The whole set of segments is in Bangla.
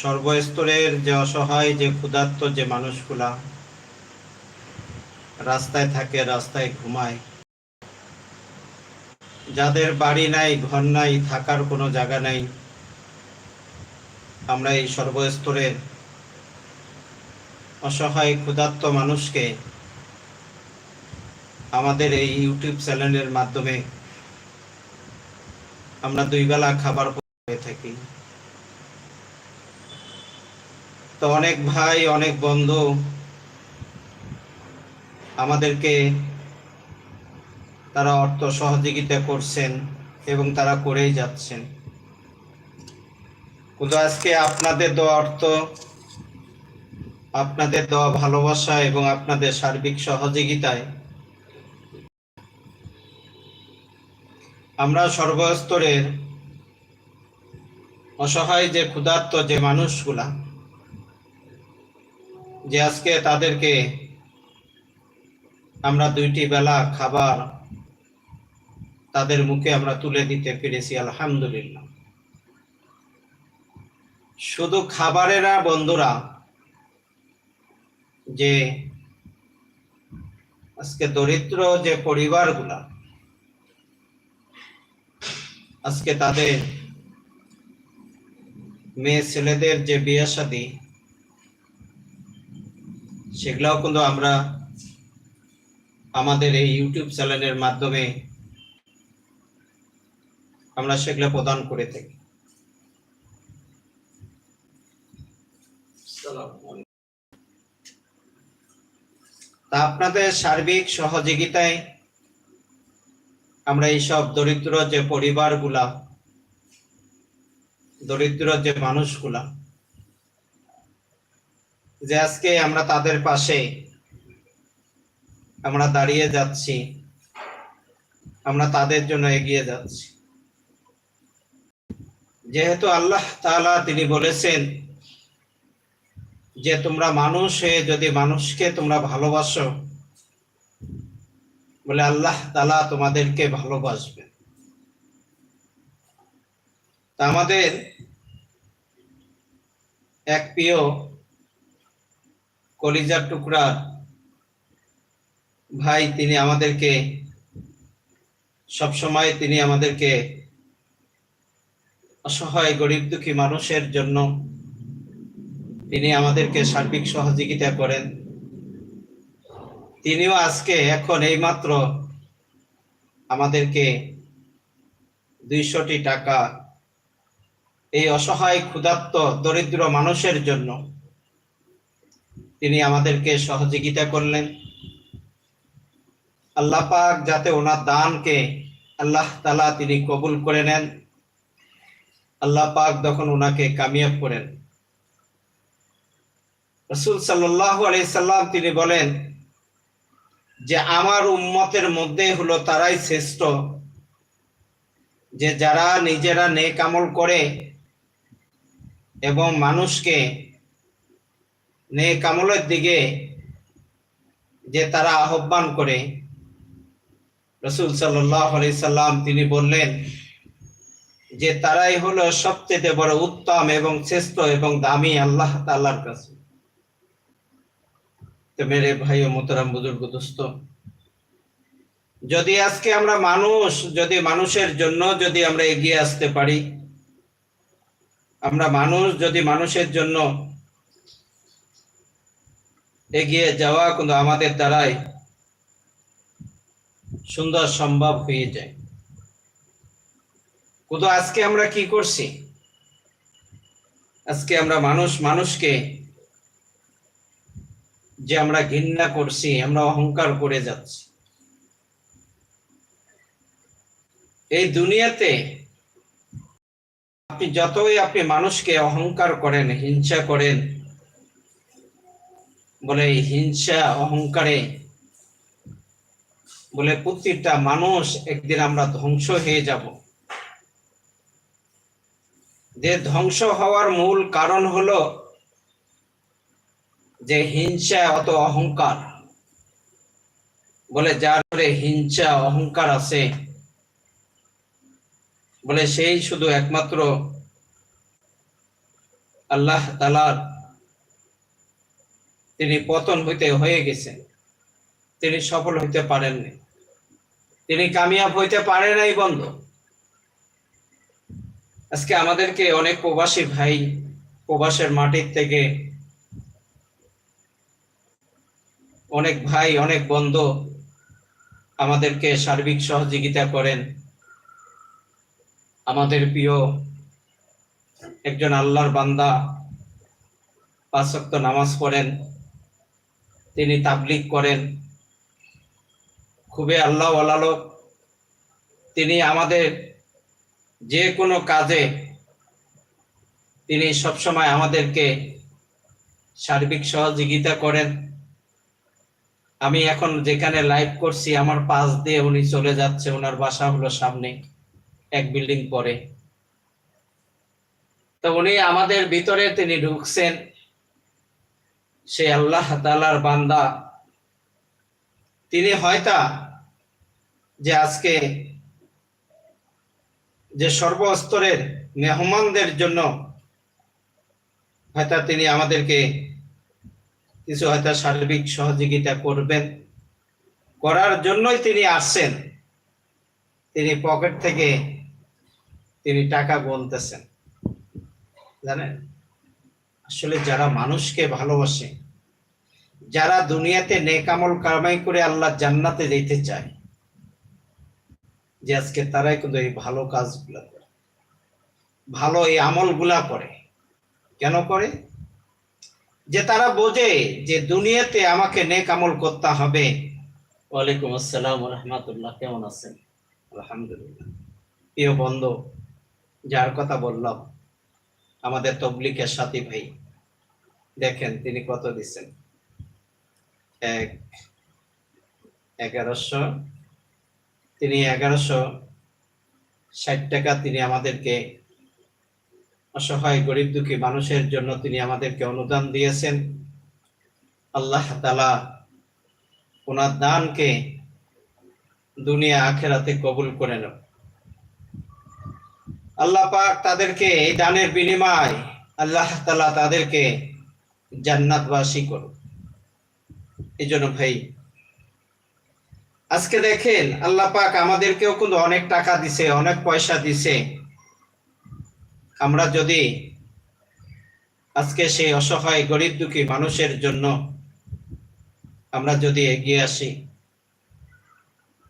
সর্বস্তরের যে অসহায়, যে ক্ষুধার্ত, যে মানুষগুলা রাস্তায় থাকে, রাস্তায় ঘুমায়। যাদের বাড়ি নাই, ঘর নাই, থাকার কোনো জায়গা নাই, আমরা এই সর্বস্তরের অসহায়, ক্ষুধার্ত মানুষকে আমাদের এই ইউটিউব চ্যানেলের মাধ্যমে আমরা দুই বেলা খাবার হয়ে থাকি। তো অনেক ভাই, অনেক বন্ধু আমাদেরকে তারা অর্থ সহযোগিতা করছেন এবং তারা করেই যাচ্ছেন। কিন্তু আজকে আপনাদের দেওয়া অর্থ, আপনাদের দেওয়া ভালোবাসা এবং আপনাদের সার্বিক সহযোগিতায় আমরা সর্বস্তরের অসহায় যে ক্ষুধার্ত যে মানুষগুলা যে আজকে তাদেরকে আমরা দুইটি বেলা খাবার তাদের মুখে আমরা তুলে দিতে পেরেছি, আলহামদুলিল্লাহ। শুধু খাবারেরা বন্ধুরা, যে আজকে দরিদ্র যে পরিবারগুলা, আজকে তাদের মেয়ে ছেলেদের যে বিয়ে সেগুলাও কিন্তু আমরা আমাদের এই ইউটিউব চ্যানেলের মাধ্যমে আমরা সেগুলো প্রদান করে থাকি। তা আপনাদের সার্বিক সহযোগিতায় আমরা এইসব দরিদ্র যে পরিবারগুলা, দরিদ্র যে মানুষগুলা যে আজকে আমরা তাদের পাশে আমরা দাঁড়িয়ে যাচ্ছি, আমরা তাদের জন্য এগিয়ে যাচ্ছি। যেহেতু আল্লাহ তাআলা তিনি বলেছেন যে, তোমরা মানুষ হয়ে যদি মানুষকে তোমরা ভালোবাসো, বলে আল্লাহ তালা তোমাদেরকে ভালোবাসবেন। তা আমাদের এক প্রিয় কলিজার টুকরা। ভাই, তিনি আমাদেরকে, সবসময় তিনি আমাদেরকে অসহায়, গরিব, দুঃখী মানুষের জন্য তিনি আমাদেরকে সার্বিক সহযোগিতা করেন। তিনিও আজকে, এখন এইমাত্র আমাদেরকে দুইশোটি টাকা এই অসহায়, ক্ষুধার্ত, দরিদ্র মানুষের জন্য তিনি আমাদেরকে সহযোগিতা করলেন। আল্লাহ পাক যাতে ওনার দানকে আল্লাহ তালা তিনি কবুল করে নেন। আল্লাহ পাক তখন ওনাকে কামিয়াব করেন। রসুল সাল্লাহ সাল্লাম তিনি বলেন যে, আমার উম্মতের মধ্যে হলো তারাই শ্রেষ্ঠ। যে, যারা নিজেরা নেক আমল করে এবং মানুষকে নেক আমলের দিকে যে তারা আহ্বান করে। রসুল সাল্লাহ সাল্লাম তিনি বললেন যে তারাই হলো সবচেয়ে বড় উত্তম এবং শ্রেষ্ঠ এবং দামি আল্লাহ তাল্লার কাছে। তো মেরে ভাই ও মোতারাম বুজুর্গ দোস্ত, যদি আজকে আমরা মানুষ, যদি মানুষের জন্য যদি আমরা এগিয়ে আসতে পারি, আমরা মানুষ যদি মানুষের জন্য এগিয়ে যাওয়া কিন্তু আমাদের দ্বারাই সুন্দর সম্ভব হয়ে যায়। কিন্তু আজকে আমরা কি করছি? আজকে আমরা মানুষ, মানুষকে যে আমরা ঘৃণা করছি, আমরা অহংকার করে যাচ্ছি। এই দুনিয়াতে আপনি যতই আপনি মানুষকে অহংকার করেন, হিংসা করেন বলে হিংসা, অহংকারে বলে প্রত্যেকটা মানুষ একদিন আমরা ধ্বংস হয়ে যাব। যে ধ্বংস হওয়ার মূল কারণ হলো যে হিংসা অত অহংকার। বলে যার হিংসা, অহংকার আছে, বলে সেই শুধু একমাত্র আল্লাহ তালার তিনি পতন হইতে হয়ে গেছেন। তিনি সফল হইতে পারেননি। তিনি কামিয়াব হইতে পারে নাই বন্ধ। আজকে আমাদেরকে অনেক প্রবাসী ভাই প্রবাসের মাটির থেকে অনেক ভাই, অনেক বন্ধু আমাদেরকে সার্বিক সহযোগিতা করেন। আমাদের প্রিয় একজন আল্লাহর বান্দা পাঁচ নামাজ পড়েন। তিনি তাবলিগ করেন। খুবই আল্লাহ লোক। তিনি আমাদের যে কোনো কাজে তিনি সবসময় আমাদেরকে সার্বিক সহযোগিতা করেন। আমি এখন যেখানে লাইভ করছি, আমার পাশ দিয়ে উনি চলে যাচ্ছে। ওনার বাসা হলো সামনে, এক বিল্ডিং পরে। তো উনি আমাদের ভিতরে তিনি ঢুকছেন। সে আল্লাহ তালার বান্দা। তিনি হয়তো যে আজকে যে সর্বস্তরের মেহমানদের জন্য হয়তো তিনি আমাদেরকে কিছু হয়তো সার্বিক সহযোগিতা করবেন। করার জন্যই তিনি আসছেন। তিনি পকেট থেকে তিনি টাকা গুনতেছেন। জানেন? আসলে যারা মানুষকে ভালোবাসে যারা দুনিয়াতে নেকামল কামাই করে আল্লাহ জান্নাতে যেতে চায় যে আজকে তারাই কিন্তু এই ভালো কাজগুলা করে। ভালো এই আমলগুলা করে। কেন করে? যে তারা বোঝে যে দুনিয়াতে আমাকে নেক আমল করতে হবে। ওয়ালাইকুম আসসালাম রহমতুল্লাহ কেমন আছেন? আলহামদুলিল্লাহ। প্রিয় বন্ধু যার কথা বললাম আমাদের তবলিকের সাথী ভাই। দেখেন তিনি কত দিচ্ছেন? এক, এগারোশো। তিনি এগারোশো ষাট টাকা তিনি আমাদেরকে অসহায়, গরিব দুঃখী মানুষের জন্য তিনি আমাদেরকে অনুদান দিয়েছেন। আল্লাহ তালা ওনার দানকে দুনিয়া আখেরাতে কবুল করে নেব আল্লাহ পাক তাদেরকে এই দানের বিনিময় আল্লাহ তালা তাদেরকে জান্নাতবাসী করুন এই জন্য ভাই, আজকে দেখেন আল্লাহ পাক আমাদেরকেও কিন্তু অনেক টাকা দিছে, অনেক পয়সা দিছে। আমরা যদি আজকে সেই অসহায়, গরিব দুঃখী মানুষের জন্য আমরা যদি এগিয়ে আসি,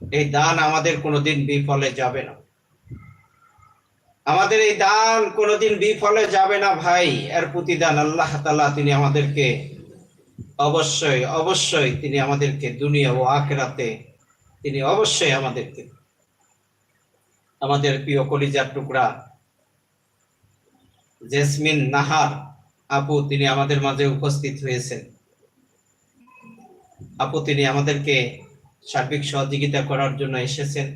এই দান আমাদের কোনোদিন বিফলে যাবে না। আমাদের এই দান কোনোদিন বিফলে যাবে না ভাই। এর প্রতিদান আল্লাহ তালা তিনি আমাদেরকে অবশ্যই অবশ্যই তিনি আমাদেরকে দুনিয়া ও আখেরাতে তিনি অবশ্যই আমাদেরকে, আমাদের প্রিয় কলিজার টুকরা জেসমিন নাহার আপু তিনি আমাদের মাঝে উপস্থিত হয়েছেন। আপু তিনি আমাদেরকে সার্বিক সহযোগিতা করার জন্য এসেছেন।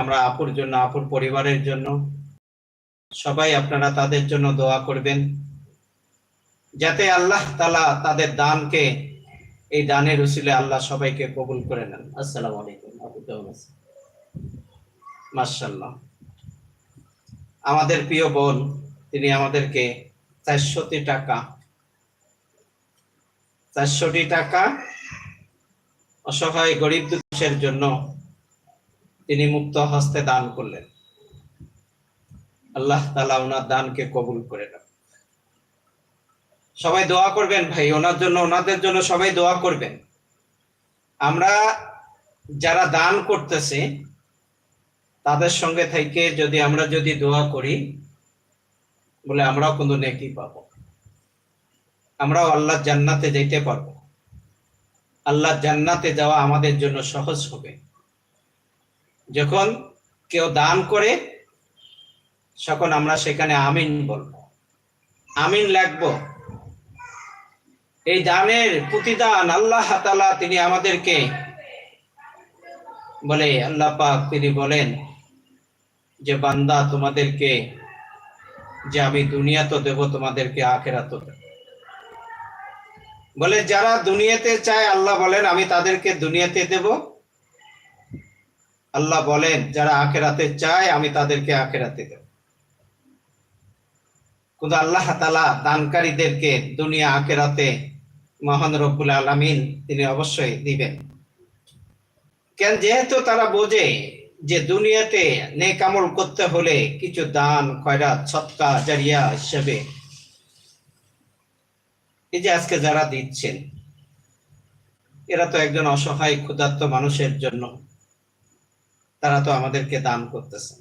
আমরা আপুর জন্য, আপুর পরিবারের জন্য সবাই আপনারা তাদের জন্য দোয়া করবেন। যাতে আল্লাহ তালা তাদের দানকে, এই দানের উসিলে আল্লাহ সবাইকে কবুল করে নেন। আসসালামু আলাইকুম মার্শাল্লাহ আমাদের প্রিয় বোন, তিনি আমাদেরকে চারশোটি টাকা চারশোটি টাকা অসহায় গরিব দুঃখের জন্য তিনি মুক্ত হস্তে দান করলেন। আল্লাহ তালা ওনার দানকে কবুল করে নেন। সবাই দোয়া করবেন ভাই, ওনার জন্য, ওনাদের জন্য সবাই দোয়া করবেন। আমরা যারা দান করতেছে, তাদের সঙ্গে থেকে যদি আমরা যদি দোয়া করি, বলে আমরাও কিন্তু নেকি পাবো। আমরাও আল্লাহ জান্নাতে যেতে পারব। আল্লাহ জান্নাতে যাওয়া আমাদের জন্য সহজ হবে। যখন কেউ দান করে তখন আমরা সেখানে আমিন বলব। আমিন লাগবো। এই দানের প্রতিদান আল্লাহ তালা তিনি আমাদেরকে বলে, আল্লাহ পাক তিনি বলেন যে, বান্দা তোমাদেরকে, যে আমি দুনিয়া তো দেব, তোমাদেরকে আখেরা তো বলে, যারা দুনিয়াতে চায়, আল্লাহ বলেন, আমি তাদেরকে দুনিয়াতে দেব। আল্লাহ বলেন, যারা আখেরাতে চায়, আমি তাদেরকে আখেরাতে দেব। কিন্তু আল্লাহ তালা দানকারীদেরকে দুনিয়া আকেরাতে মহান রব্বুল আলামিন তিনি অবশ্যই দিবেন। কেন? যেহেতু তারা বোঝে যে দুনিয়াতে নেক আমল করতে হলে কিছু দান, খয়রাত, সৎকা, জারিয়া হিসেবে। এই যে আজকে যারা দিচ্ছেন, এরা তো একজন অসহায়, ক্ষুধার্ত মানুষের জন্য তারা তো আমাদেরকে দান করতেছেন।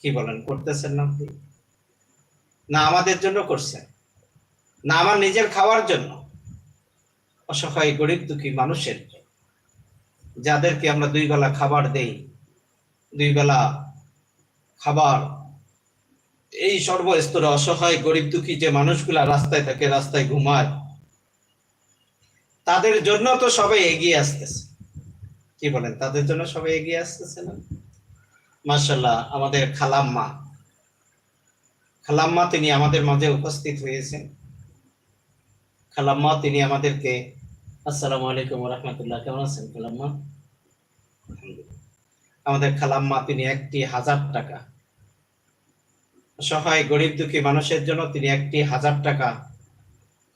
কি বলেন, করতেছেন না? না আমাদের জন্য করছেন না আমার নিজের খাওয়ার জন্য। অসহায়, গরিব, দুঃখী মানুষের। যাদেরকে আমরা দুই বেলা খাবার দেই, দুই বেলা খাবার, এই সর্বস্তরে অসহায়, গরিব, দুঃখী যে মানুষগুলা রাস্তায় থাকে, রাস্তায় ঘুমায়, তাদের জন্য তো সবাই এগিয়ে আসতেছে। কি বলেন? তাদের জন্য সবাই এগিয়ে আসতেছে না? মার্শাল্লাহ আমাদের খালাম্মা খালাম্মা তিনি আমাদের মাঝে উপস্থিত হয়েছেন। খালাম্মা তিনি আমাদেরকে, আসসালামু আলাইকুম রহমতুল্লাহ। কেমন আছেন খালাম্মা? আমাদের খালাম্মা তিনি একটি হাজার টাকা। সহায় গরিব, দুঃখী মানুষের জন্য তিনি একটি হাজার টাকা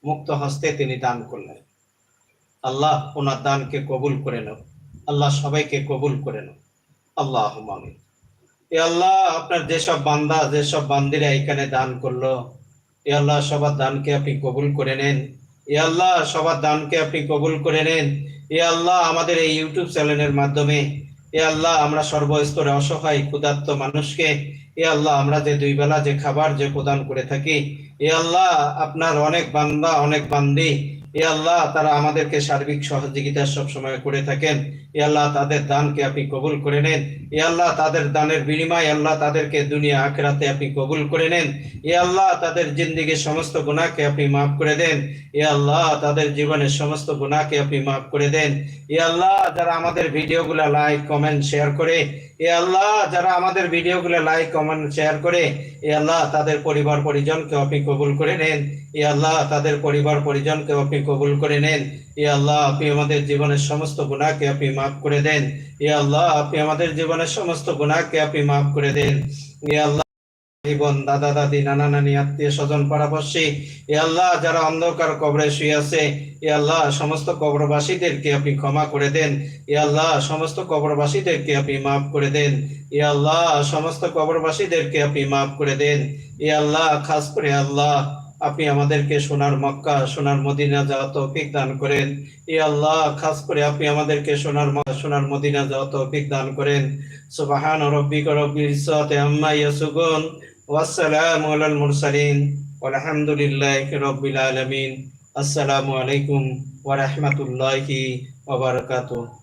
মুক্ত হস্তে তিনি দান করলেন। আল্লাহ ওনার দানকে কবুল করে নাও। আল্লাহ সবাইকে কবুল করে নাও। আল্লাহ আমিন। এ আল্লাহ আপনার যেসব বান্দা যেসব বান্দিরা এখানে দান করল, এ আল্লাহ সবার দানকে আপনি কবুল করে নেন। এ আল্লাহ সবার দানকে আপনি কবুল করে নেন। এ আল্লাহ আমাদের এই ইউটিউব চ্যানেলের মাধ্যমে, এ আল্লাহ আমরা সর্বস্তরে অসহায়, ক্ষুধার্ত মানুষকে, এ আল্লাহ আমরা যে দুই বেলা যে খাবার যে প্রদান করে থাকি, এ আল্লাহ আপনার অনেক বান্দা, অনেক বান্দি এ আল্লাহ, তারা আমাদেরকে সার্বিক সহযোগিতা সব সময় করে থাকেন। এ আল্লাহ, তাদের দানকে আপনি কবুল করে নেন। এ আল্লাহ, তাদের দানের বিনিময় আল্লাহ, তাদেরকে দুনিয়া আখেরাতে আপনি কবুল করে নেন। এ আল্লাহ, তাদের জিন্দিগির সমস্ত গুনাহকে আপনি মাফ করে দেন। এ আল্লাহ, তাদের জীবনের সমস্ত গুনাহকে আপনি মাফ করে দেন। এ আল্লাহ, যারা আমাদের ভিডিওগুলো লাইক, কমেন্ট, শেয়ার করে এ আল্লাহ, যারা আমাদের ভিডিওগুলো লাইক কমেন্ট শেয়ার করে, এ আল্লাহ, তাদের পরিবার, পরিজনকে আপনি কবুল করে নেন। এ আল্লাহ, তাদের পরিবার, পরিজনকে আপনি কবুল করে নেন। এ আল্লাহ, আপনি আমাদের জীবনের সমস্ত গুণাকে আপনি মাফ করে দেন। এ আল্লাহ, আপনি আমাদের জীবনের সমস্ত গুণাকে আপনি মাফ করে দেন। এ আল্লাহ জীবন, দাদা, দাদি, নানা, নানি, আত্মীয় স্বজন, পাড়াপড়শি, এ আল্লাহ যারা অন্ধকার কবরে শুয়ে আছে, এ আল্লাহ সমস্ত কবরবাসীদেরকে আপনি ক্ষমা করে দেন, এ আল্লাহ সমস্ত কবরবাসীদেরকে আপনি মাফ করে দেন, এ আল্লাহ সমস্ত কবরবাসীদেরকে আপনি মাফ করে দেন, এ আল্লাহ, খাস করে আল্লাহ। আপনি আমাদেরকে সোনার মক্কা, সোনার মদিনা যাওয়া তৌফিক দান করেন। এ আল্লাহ, খাস করে আপনি আমাদেরকে সোনার সোনার মদিনা যাওয়া তৌফিক দান করেন। সুবহান রব্বিকা রব্বিল ইজ্জাতি আম্মা ইয়াসিফুন, ওয়াসসালামু আলাল মুরসালিন রাব্বিল আলামিন। আসসালামু আলাইকুম ওয়া রাহমাতুল্লাহি ওয়া বারাকাতুহু।